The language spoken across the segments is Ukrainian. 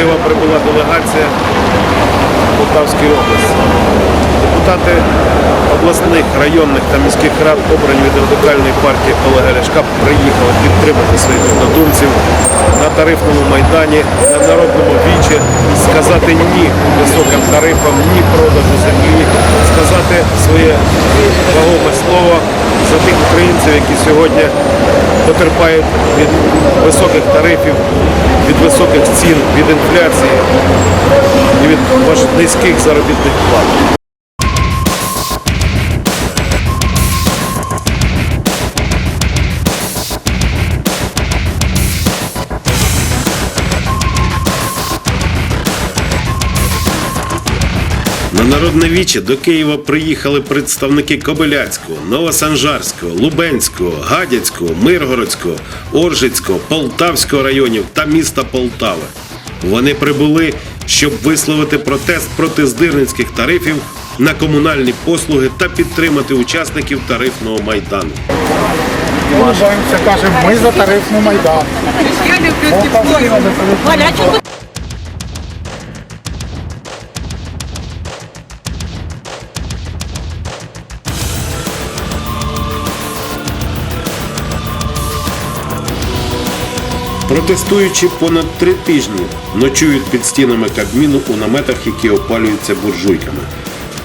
Києва прибула делегація Полтавської області. Депутати обласних, районних та міських рад, обрані від радикальної партії Олега Ляшка, приїхали підтримати своїх однодумців на тарифному майдані, на народному вічі, сказати ні високим тарифам, ні продажу землі, сказати своє вагоме слово за тих українців, які сьогодні потерпають від високих тарифів, від високих цін, від інфляції і від низьких заробітних плат. На народне віче до Києва приїхали представники Кобиляцького, Новосанжарського, Лубенського, Гадяцького, Миргородського, Оржицького, Полтавського районів та міста Полтави. Вони прибули, щоб висловити протест проти здирницьких тарифів на комунальні послуги та підтримати учасників тарифного майдану. Вважаємося, кажемо, ми за тарифний майдан. Я люблю тепло. Протестуючи понад три тижні, ночують під стінами Кабміну у наметах, які опалюються буржуйками.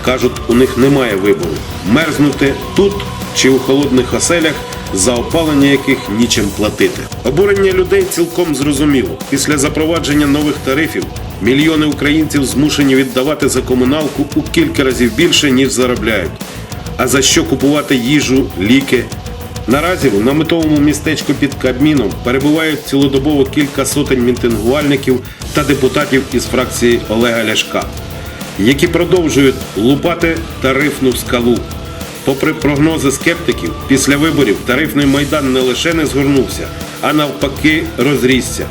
Кажуть, у них немає вибору мерзнути тут чи у холодних оселях, за опалення яких нічим платити. Обурення людей цілком зрозуміло. Після запровадження нових тарифів мільйони українців змушені віддавати за комуналку у кілька разів більше, ніж заробляють. А за що купувати їжу, ліки, Наразі в наметовому містечку під Кабміном перебувають цілодобово кілька сотень мітингувальників та депутатів із фракції Олега Ляшка, які продовжують лупати тарифну скалу. Попри прогнози скептиків, після виборів тарифний майдан не лише не згорнувся, а навпаки розрісся.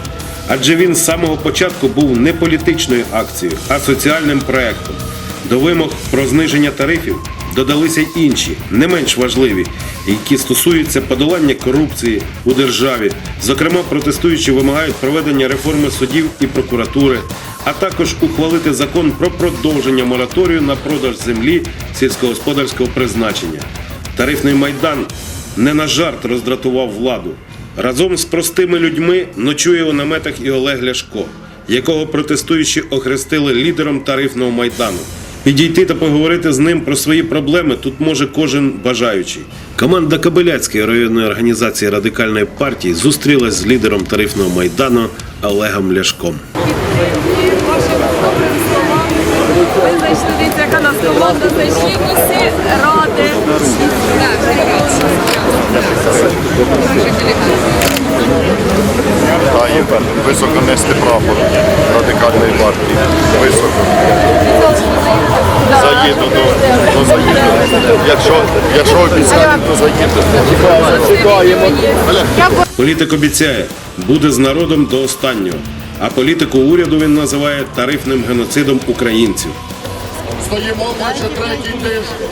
Адже він з самого початку був не політичною акцією, а соціальним проектом. До вимог про зниження тарифів додалися інші, не менш важливі, які стосуються подолання корупції у державі. Зокрема, протестуючі вимагають проведення реформи судів і прокуратури, а також ухвалити закон про продовження мораторію на продаж землі сільськогосподарського призначення. Тарифний майдан не на жарт роздратував владу. Разом з простими людьми ночує у наметах і Олег Ляшко, якого протестуючі охрестили лідером тарифного майдану. Підійти та поговорити з ним про свої проблеми тут може кожен бажаючий. Команда Кабеляцької районної організації радикальної партії зустрілась з лідером тарифного майдану Олегом Ляшком. зайшли, дивіться, яка нас команда, зайшли усі ради. Та і високо нести прапор радикальної партії. Високо. Заїду до, до заїду. Якщо, якщо обіцяють, то заїду. Політик обіцяє, буде з народом до останнього. А політику уряду він називає тарифним геноцидом українців. Стоїмо майже третій тиждень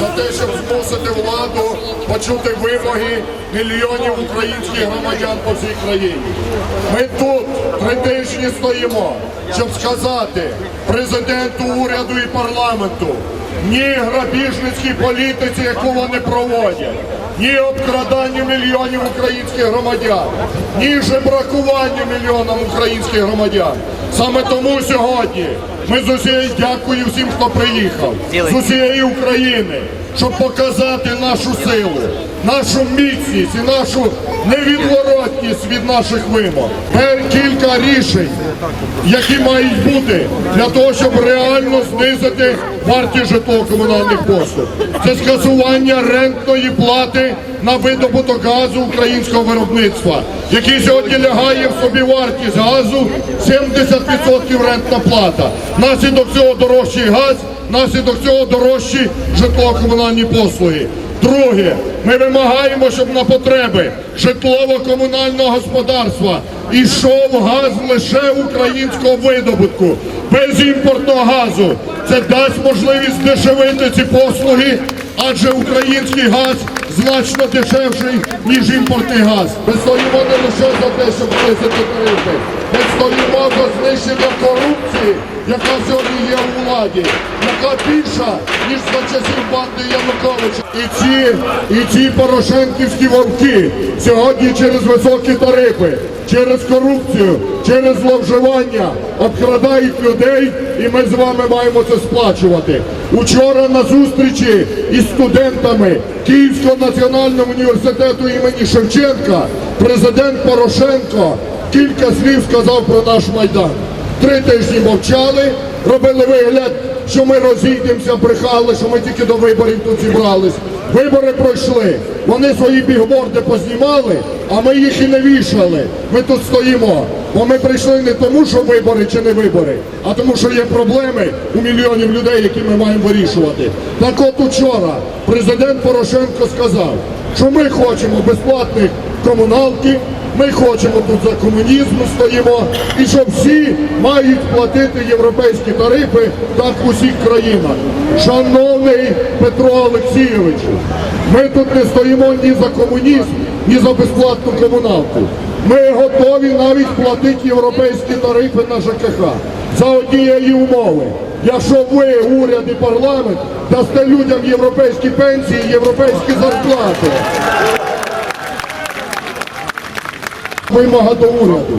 за те, щоб змусити владу почути вимоги мільйонів українських громадян по всій країні. Ми тут три тижні стоїмо, щоб сказати президенту, уряду і парламенту ні грабіжницькій політиці, яку вони проводять, ні обкраданню мільйонів українських громадян, ні жебракуванню мільйонам українських громадян. Саме тому сьогодні ми з усієї дякую всім, хто приїхав з усієї України, щоб показати нашу силу, нашу міцність і нашу невідворотність від наших вимог. Тепер кілька рішень, які мають бути для того, щоб реально знизити вартість житлово-комунальних послуг. Це скасування рентної плати на видобуток газу українського виробництва, який сьогодні лягає в собі вартість газу 70% рентна плата. Наслідок цього дорожчий газ, наслідок цього дорожчі житлово-комунальні послуги. Друге, ми вимагаємо, щоб на потреби житлово-комунального господарства ішов газ лише українського видобутку, без імпортного газу. Це дасть можливість здешевити ці послуги, адже український газ значно дешевший, ніж імпортний газ. Ми стоїмо не лише за те, щоб знизити тарифи. Ми стоїмо за знищення корупції, яка сьогодні є у владі, яка більша, ніж за часів банди Януковича. І ці, і ці порошенківські вовки сьогодні через високі тарифи, через корупцію, через зловживання обкрадають людей, і ми з вами маємо це сплачувати. Учора на зустрічі із студентами Київського національного університету імені Шевченка президент Порошенко кілька слів сказав про наш майдан. Три тижні мовчали, робили вигляд, що ми розійдемося, брехали, що ми тільки до виборів тут зібрались. Вибори пройшли. Вони свої бігборди познімали, а ми їх і не вішали. Ми тут стоїмо. Бо ми прийшли не тому, що вибори чи не вибори, а тому, що є проблеми у мільйонів людей, які ми маємо вирішувати. Так от учора президент Порошенко сказав, що ми хочемо безплатних комуналки, ми хочемо тут за комунізм стоїмо, і що всі мають платити європейські тарифи так в усіх країнах. Шановний Петро Олексійовичу, ми тут не стоїмо ні за комунізм, ні за безплатну комуналку. Ми готові навіть платити європейські тарифи на ЖКХ за однієї умови. Якщо ви, уряд і парламент, дасте людям європейські пенсії, європейські зарплати. Вимога до уряду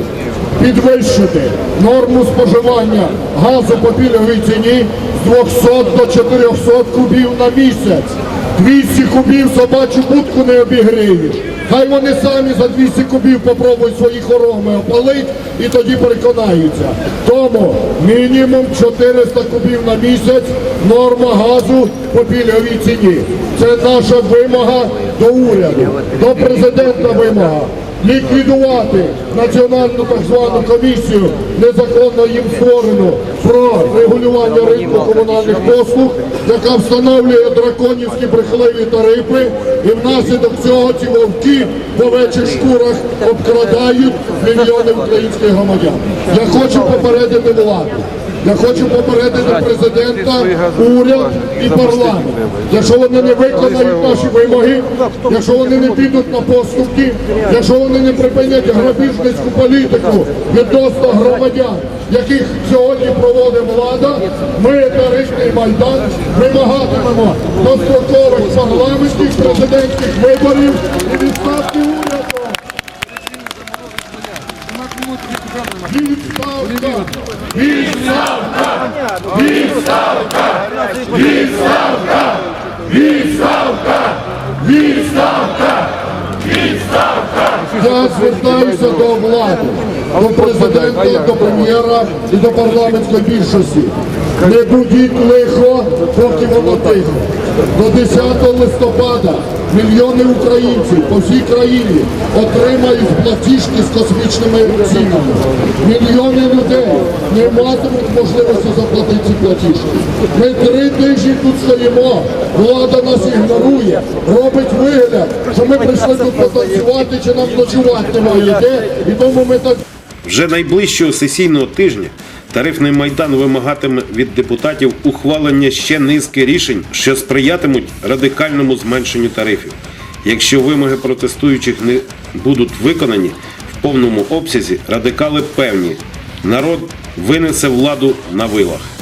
підвищити норму споживання газу по пільговій ціні з 200 до 400 кубів на місяць. 200 кубів собачу будку не обігрієш. Хай вони самі за 200 кубів попробують свої хороми опалити і тоді переконаються. Тому мінімум 400 кубів на місяць норма газу по пільговій ціні. Це наша вимога до уряду, до президента вимога ліквідувати національну так звану комісію, незаконно їм створену про регулювання ринку комунальних послуг, яка встановлює драконівські брехливі тарифи, і внаслідок цього ці вовки в овечих шкурах обкрадають мільйони українських громадян. Я хочу попередити владу. Я хочу попередити президента, уряд і парламент. Якщо вони не виконають наші вимоги, якщо вони не підуть на поступки, якщо вони не припинять грабіжницьку політику відносно громадян, яких сьогодні проводить влада, ми тарифний майдан вимагатимемо дострокових парламентських президентських виборів і відставки уряду. Відставка! Відставка! Відставка! Відставка! Відставка! Відставка! Відставка! Я звертаюся до влади, до президента, до прем'єра і до парламентської більшості. Не будіть лихо, поки воно тихо. До 10 листопада мільйони українців по всій країні отримають платіжки з космічними цінами. Мільйони людей не матимуть можливості заплатити ці платіжки. Ми три тижні тут стоїмо, влада нас ігнорує, робить вигляд, що ми прийшли тут потанцювати чи нам ночувати немає і тому ми так Вже найближчого сесійного тижня тарифний майдан вимагатиме від депутатів ухвалення ще низки рішень, що сприятимуть радикальному зменшенню тарифів. Якщо вимоги протестуючих не будуть виконані в повному обсязі, радикали певні, народ винесе владу на вилах.